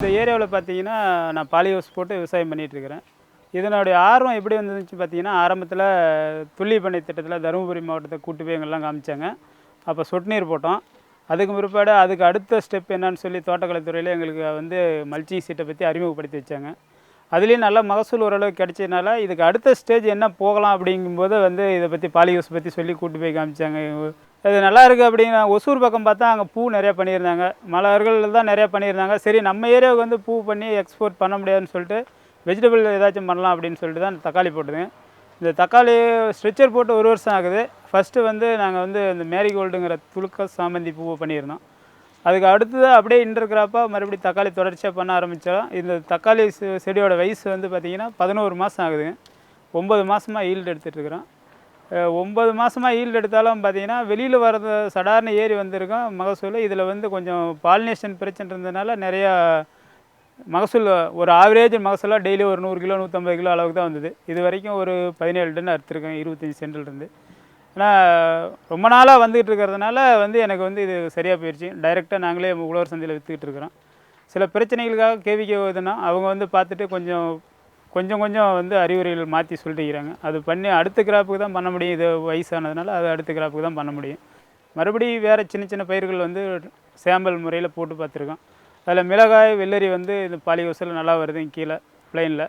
இந்த ஏரியாவில் பார்த்தீங்கன்னா நான் பாலி ஹவுஸ் போட்டு விவசாயம் பண்ணிகிட்ருக்கிறேன் இதனுடைய ஆர்வம் எப்படி வந்துச்சு பார்த்தீங்கன்னா ஆரம்பத்தில் துள்ளி பண்ணை திட்டத்தில் தருமபுரி மாவட்டத்தை கூட்டு போய் எங்கெல்லாம் காமிச்சாங்க. அப்போ சொட்டு நீர் போட்டோம். அதுக்கு பிற்பாடு அதுக்கு அடுத்த ஸ்டெப் என்னன்னு சொல்லி தோட்டக்கலைத்துறையில் எங்களுக்கு வந்து மல்ச்சிங் சீட்டை பற்றி அறிமுகப்படுத்தி வச்சாங்க. அதுலேயும் நல்ல மகசூல் ஓரளவுக்கு கிடைச்சதுனால இதுக்கு அடுத்த ஸ்டேஜ் என்ன போகலாம் அப்படிங்கும்போது வந்து இதை பற்றி பாலி ஹவுஸ் பற்றி சொல்லி கூட்டு போய் காமிச்சாங்க. அது நல்லா இருக்குது அப்படின்னா ஒசூர் பக்கம் பார்த்தா அங்கே பூ நிறையா பண்ணியிருந்தாங்க. மலர்கள் தான் நிறையா பண்ணியிருந்தாங்க. சரி நம்ம ஏரியாவுக்கு வந்து பூ பண்ணி எக்ஸ்போர்ட் பண்ண முடியாதுன்னு சொல்லிட்டு வெஜிடபிள் ஏதாச்சும் பண்ணலாம் அப்படின்னு சொல்லிட்டு தான் தக்காளி போட்டுதுங்க. இந்த தக்காளி ஸ்ட்ரெச்சர் போட்டு ஒரு வருஷம் ஆகுது. ஃபஸ்ட்டு வந்து நாங்கள் வந்து இந்த மேரிகோல்டுங்கிற துளுக்க சாமந்தி பூவை பண்ணியிருந்தோம். அதுக்கு அடுத்தது அப்படியே இன்டர்கிராப்பாக மறுபடியும் தக்காளி தொடர்ச்சியாக பண்ண ஆரம்பித்தோம் இந்த தக்காளி செ- செடியோட வயசு வந்து பார்த்திங்கன்னா பதினோரு மாதம் ஆகுதுங்க. ஒம்பது மாதமாக ஈல்டு எடுத்துகிட்டு இருக்கிறோம். ஒம்பது மாதமாக ஈல்டு எடுத்தாலும் பார்த்தீங்கன்னா வெளியில் வர்றது சடாரண ஏறி வந்திருக்கோம். மகசூல் இதில் வந்து கொஞ்சம் பாலினேஷன் பிரச்சனை இருந்ததுனால நிறையா மகசூல் ஒரு ஆவரேஜ் மகசூலாக டெய்லி ஒரு நூறு கிலோ நூற்றம்பது கிலோ அளவுக்கு தான் வந்தது. இது வரைக்கும் ஒரு பதினேழு டன் அறுத்துருக்கேன் இருபத்தஞ்சி சென்ட்லேருந்து ஆனால் ரொம்ப நாளாக வந்துகிட்டு இருக்கிறதுனால வந்து எனக்கு வந்து இது சரியாக போயிடுச்சு டைரெக்டாக நாங்களே உழவர் சந்தையில் விற்றுக்கிட்டு இருக்கிறோம். சில பிரச்சனைகளுக்காக கேவிக்கு போகுதுன்னா அவங்க வந்து பார்த்துட்டு கொஞ்சம் கொஞ்சம் கொஞ்சம் வந்து அறிவுரைகள் மாற்றி சொல்லிட்டு இருக்கிறாங்க அது பண்ணி அடுத்த கிராப்புக்கு தான் பண்ண முடியும். இது வயசானதுனால அது அடுத்த கிராப்புக்கு தான் பண்ண முடியும். மறுபடியும் வேறு சின்ன சின்ன பயிர்கள் வந்து சாம்பல் முறையில் போட்டு பார்த்துருக்கோம். அதில் மிளகாய் வெள்ளரி வந்து இந்த பாலிகோசில் நல்லா வருது கீழே பிளைனில்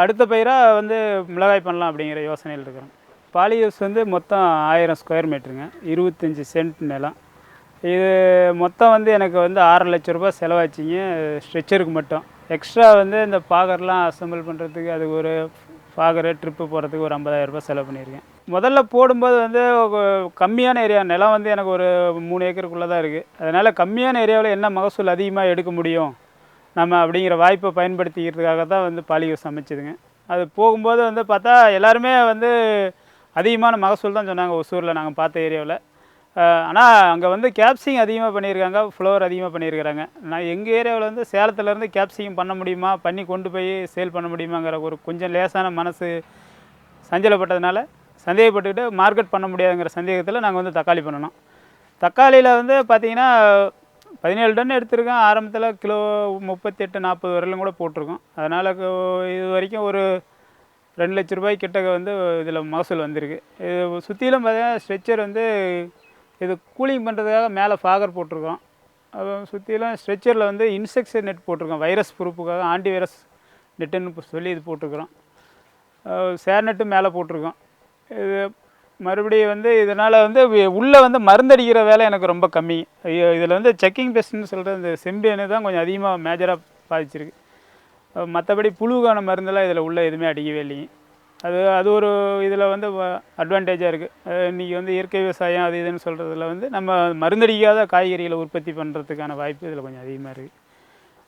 அடுத்த பயிராக வந்து மிளகாய் பண்ணலாம் அப்படிங்கிற யோசனையில் இருக்கிறோம். பாலிகோஸ் வந்து மொத்தம் ஆயிரம் ஸ்கொயர் மீட்டருங்க இருபத்தஞ்சி சென்ட் நிலம். இது மொத்தம் வந்து எனக்கு வந்து ஆறரை லட்ச ரூபாய் செலவாச்சுங்க. ஸ்ட்ரெச்சருக்கு மட்டும். எக்ஸ்ட்ரா வந்து இந்த பாகர்லாம் அசம்பிள் பண்ணுறதுக்கு அது ஒரு பாகர் ட்ரிப்பு போகிறதுக்கு ஒரு 50000 ரூபாய் செலவு பண்ணியிருக்கேன். முதல்ல போடும்போது வந்து கம்மியான ஏரியா நிலம் வந்து எனக்கு ஒரு மூணு ஏக்கருக்குள்ளே தான் இருக்குது அதனால் கம்மியான ஏரியாவில் என்ன மகசூல் அதிகமாக எடுக்க முடியும்? நம்ம அப்படிங்கிற வாய்ப்பை பயன்படுத்திக்கிறதுக்காக தான் வந்து பாலிகஸ் அமைச்சதுங்க அது போகும்போது வந்து பார்த்தா எல்லாருமே வந்து அதிகமான மகசூல் தான் சொன்னாங்க ஒசூரில் நாங்கள் பார்த்த ஏரியாவில் ஆனால் அங்கே வந்து கேப்சிங் அதிகமாக பண்ணியிருக்காங்க ஃப்ளோர் அதிகமாக பண்ணியிருக்கிறாங்க. நான் எங்கள் ஏரியாவில் வந்து சேலத்துலேருந்து கேப்சிங் பண்ண முடியுமா? பண்ணி கொண்டு போய் சேல் பண்ண முடியுமாங்கிற ஒரு கொஞ்சம் லேசான மனசு சஞ்சலப்பட்டதுனால சந்தேகப்பட்டுக்கிட்டு மார்க்கெட் பண்ண முடியாதுங்கிற சந்தேகத்தில் நாங்கள் வந்து தக்காளி பண்ணணும். தக்காளியில் வந்து பார்த்தீங்கன்னா பதினேழு டன் எடுத்திருக்கோம். ஆரம்பத்தில் கிலோ முப்பத்தெட்டு நாற்பது வரலும் கூட போட்டிருக்கோம். அதனால் இது வரைக்கும் ஒரு ரெண்டு லட்ச ரூபாய் கிட்டக்க வந்து இதில் மகசூல் வந்திருக்கு. இது சுற்றிலும் பார்த்தீங்கன்னா ஸ்ட்ரெச்சர் வந்து இது கூலிங் பண்ணுறதுக்காக மேலே ஃபாகர் போட்டிருக்கோம். அப்புறம் சுற்றிலும் ஸ்ட்ரெச்சரில் வந்து இன்செக்ஷன் நெட் போட்டிருக்கோம். வைரஸ் ப்ரூஃபுக்காக ஆன்டி வைரஸ் நெட்டுன்னு சொல்லி இது போட்டிருக்கிறோம். சேர் நெட்டு மேலே போட்டிருக்கோம். இது மறுபடியும் வந்து இதனால் வந்து உள்ளே வந்து மருந்தடிக்கிற வேலை எனக்கு ரொம்ப கம்மி. இதில் வந்து செக்கிங் பெஸ்ட்னு சொல்கிற இந்த செம்பியனு தான் கொஞ்சம் அதிகமாக மேஜராக பாதிச்சிருக்கு. மற்றபடி புழுவுக்கான மருந்தெல்லாம் இதில் உள்ள எதுவுமே அடிக்கவே இல்லைங்க. அது அது ஒரு இதில் வந்து அட்வான்டேஜாக இருக்குது இன்றைக்கி வந்து இயற்கை விவசாயம் அது இதுன்னு சொல்கிறதுல வந்து நம்ம மருந்தடிக்காத காய்கறிகளை உற்பத்தி பண்ணுறதுக்கான வாய்ப்பு இதில் கொஞ்சம் அதிகமாக இருக்குது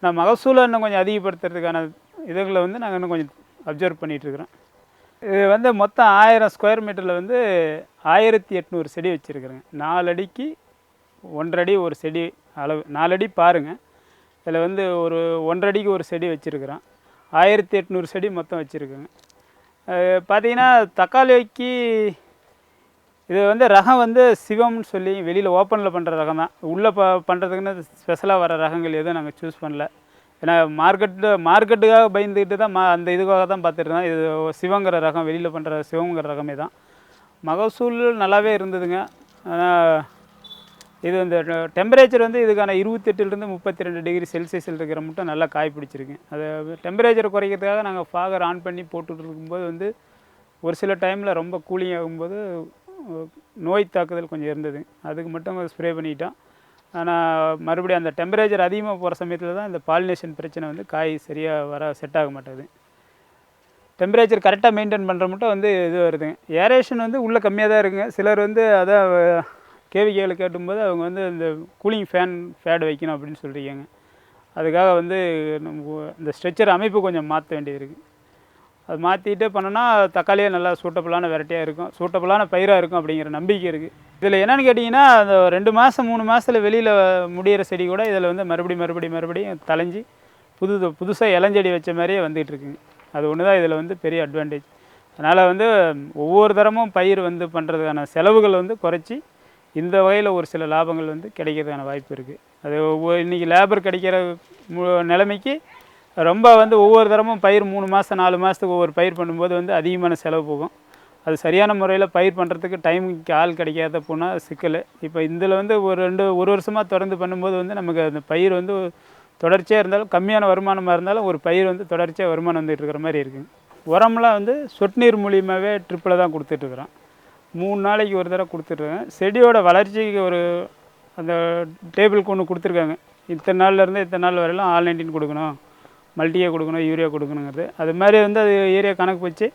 நான் மகசூலை இன்னும் கொஞ்சம் அதிகப்படுத்துறதுக்கான இதுகளை வந்து நாங்கள் இன்னும் கொஞ்சம் அப்சர்வ் பண்ணிகிட்ருக்குறோம் இது வந்து மொத்தம் ஆயிரம் ஸ்கொயர் மீட்டரில் வந்து ஆயிரத்தி எட்நூறு செடி வச்சுருக்குறேங்க. நாலு அடிக்கு ஒரு செடி அளவு நாலு அடி பாருங்கள் இதில் வந்து ஒரு ஒன்றரை அடிக்கு ஒரு செடி வச்சுருக்குறோம். ஆயிரத்தி எட்நூறு செடி மொத்தம் வச்சுருக்குங்க. பார்த்தீங்கன்னா தக்காளிக்கு இது வந்து ரகம் வந்து சிவம்னு சொல்லி வெளியில் ஓப்பனில் பண்ணுற ரகம் தான். உள்ளே ப பண்ணுறதுக்குன்னு ஸ்பெஷலாக வர ரகங்கள் எதுவும் நாங்கள் சூஸ் பண்ணல. ஏன்னா மார்க்கெட்டு மார்க்கெட்டுக்காக பயந்துக்கிட்டு தான் மா அந்த இதுக்காக தான் பார்த்துட்டு இருந்தோம். இது சிவங்கிற ரகம் வெளியில் பண்ணுற சிவங்கிற ரகமே தான். மகசூல் நல்லாவே இருந்ததுங்க. ஆனால் இது இந்த டெம்பரேச்சர் வந்து இதுக்கான இருபத்தெட்டுலேருந்து முப்பத்தி ரெண்டு டிகிரி செல்சியஸில் இருக்கிற மட்டும் நல்லா காய் பிடிச்சிருக்கு. அது டெம்பரேச்சர் குறைக்கிறதுக்காக நாங்கள் ஃபாகர் ஆன் பண்ணி போட்டுட்டு இருக்கும்போது வந்து ஒரு சில டைமில் ரொம்ப கூலிங் ஆகும்போது நோய் தாக்குதல் கொஞ்சம் இருந்தது. அதுக்கு மட்டும் ஸ்ப்ரே பண்ணிட்டோம். ஆனால் மறுபடியும் அந்த டெம்பரேச்சர் அதிகமாக போகிற சமயத்தில் தான் இந்த பாலினேஷன் பிரச்சனை வந்து காய் சரியாக வர செட் ஆக மாட்டேது டெம்பரேச்சர் கரெக்டாக மெயின்டைன் பண்ணுற மட்டும் வந்து இது வருதுங்க ஏரேஷன் வந்து உள்ளே கம்மியாக தான் இருக்குங்க. சிலர் வந்து அதான் கேவிகேவில் கேட்டும்போது அவங்க வந்து இந்த கூலிங் ஃபேன் ஃபேடு வைக்கணும் அப்படின்னு சொல்லியிருக்காங்க. அதுக்காக வந்து நம்ம இந்த ஸ்ட்ரெச்சர் அமைப்பு கொஞ்சம் மாற்ற வேண்டியது இருக்குது அது மாற்றிட்டு பண்ணோன்னா தக்காளியே நல்லா சூட்டபுளான வெரைட்டியாக இருக்கும். சூட்டபுளான பயிராக இருக்கும் அப்படிங்கிற நம்பிக்கை இருக்குது இதில் என்னென்னு கேட்டிங்கன்னா அந்த ரெண்டு மாதம் மூணு மாதத்தில் வெளியில் முடிகிற செடி கூட இதில் வந்து மறுபடி மறுபடி மறுபடியும் தலைஞ்சி புது புதுசாக இளஞ்செடி வச்ச மாதிரியே வந்துகிட்டு இருக்குங்க. அது ஒன்று தான் இதில் வந்து பெரிய அட்வான்டேஜ் அதனால் வந்து ஒவ்வொரு தரமும் பயிர் வந்து பண்ணுறதுக்கான செலவுகள் வந்து குறைச்சி இந்த வகையில் ஒரு சில லாபங்கள் வந்து கிடைக்கிறதுக்கான வாய்ப்பு இருக்குது அது ஒவ்வொரு இன்றைக்கி லேபர் கிடைக்கிற மு- நிலைமைக்கு ரொம்ப வந்து ஒவ்வொரு தரமும் பயிர் மூணு மாதம் நாலு மாதத்துக்கு ஒவ்வொரு பயிர் பண்ணும்போது வந்து அதிகமான செலவு போகும். அது சரியான முறையில் பயிர் பண்ணுறதுக்கு டைமுக்கு ஆள் கிடைக்காத போனால் சிக்கல். இப்போ இதில் வந்து ஒரு ரெண்டு ஒரு வருஷமாக தொடர்ந்து பண்ணும்போது வந்து நமக்கு அந்த பயிர் வந்து தொடர்ச்சியாக இருந்தாலும் கம்மியான வருமானமாக இருந்தாலும் ஒரு பயிர் வந்து தொடர்ச்சியாக வருமானம் வந்துட்டு இருக்கிற மாதிரி இருக்குங்க உரம்லாம் வந்து சொட்டு நீர் மூலியமாகவே ட்ரிப்பில் தான் கொடுத்துட்ருக்குறோம் மூணு நாளைக்கு ஒரு தடவை கொடுத்துட்ருக்கேன் செடியோட வளர்ச்சிக்கு ஒரு அந்த டேபிளுக்கு ஒன்று கொடுத்துருக்காங்க. இத்தனை நாள்லேருந்து இத்தனை நாள் வரையிலும் ஆல் நைன்டீன் கொடுக்கணும். மல்டியே கொடுக்கணும் யூரியா கொடுக்கணுங்கிறது. அது மாதிரி வந்து அது ஏரியா கணக்கு வச்சு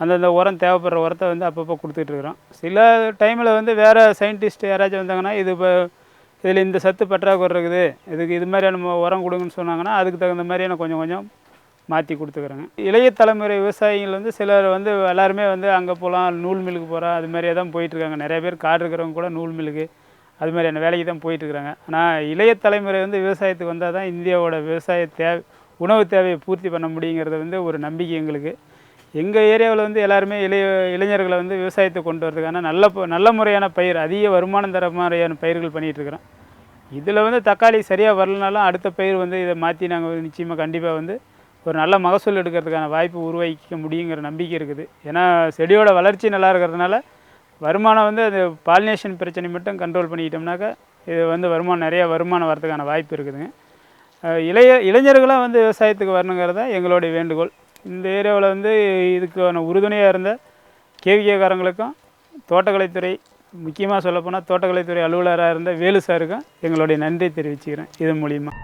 அந்தந்த உரம் தேவைப்படுற உரத்தை வந்து அப்பப்போ கொடுத்துட்ருக்குறோம் சில டைமில் வந்து வேறு சயின்டிஸ்ட் யாராச்சும் வந்தாங்கன்னா இது இப்போ இதில் இந்த சத்து பற்றாக்குறை இருக்குது. இதுக்கு இது மாதிரியான உரம் கொடுங்கன்னு சொன்னாங்கன்னா அதுக்கு தகுந்த மாதிரியான கொஞ்சம் கொஞ்சம் மாற்றி கொடுத்துக்குறேங்க. இளைய தலைமுறை விவசாயிகள் வந்து சிலர் வந்து எல்லாருமே வந்து அங்கே போகலாம் நூல் மில்லுக்கு போகிறோம் அது மாதிரியே தான் போயிட்டுருக்காங்க. நிறைய பேர் காடு இருக்கிறவங்க கூட நூல் மில்லுக்கு அது மாதிரியான வேலைக்கு தான் போயிட்டுருக்குறாங்க ஆனால் இளைய தலைமுறை வந்து விவசாயத்துக்கு வந்தால் தான் இந்தியாவோட விவசாய தேவை உணவு தேவையை பூர்த்தி பண்ண முடியுங்கிறது வந்து ஒரு நம்பிக்கை எங்களுக்கு. எங்கள் ஏரியாவில் வந்து எல்லாருமே இளைய இளைஞர்களை வந்து விவசாயத்தை கொண்டு வரதுக்கான நல்ல ப- நல்ல முறையான பயிர் அதிக வருமானம் தர மாதிரியான பயிர்கள் பண்ணிகிட்டு இருக்கிறோம் இதில் வந்து தக்காளி சரியாக வரலனாலும் அடுத்த பயிர் வந்து இதை மாற்றி நாங்கள் நிச்சயமாக கண்டிப்பாக வந்து ஒரு நல்ல மகசூல் எடுக்கிறதுக்கான வாய்ப்பு உருவாக்கிக்க முடியுங்கிற நம்பிக்கை இருக்குது. ஏன்னா செடியோட வளர்ச்சி நல்லா இருக்கிறதுனால வருமானம் வந்து அது பாலினேஷன் பிரச்சனை மட்டும் கண்ட்ரோல் பண்ணிக்கிட்டோம்னாக்கா இது வந்து வருமானம் நிறைய வருமானம் வரதுக்கான வாய்ப்பு இருக்குதுங்க. இளைய இளைஞர்களாக வந்து விவசாயத்துக்கு வரணுங்கிறது தான் எங்களுடைய வேண்டுகோள். இந்த ஏரியாவில் வந்து இதுக்கான உறுதுணையாக இருந்த கேவிகேக்காரங்களுக்கும் தோட்டக்கலைத்துறை முக்கியமாக சொல்லப்போனால் தோட்டக்கலைத்துறை அலுவலராக இருந்த வேலு சாருக்கும் எங்களுடைய நன்றி தெரிவிச்சுக்கிறேன். இது மூலிமா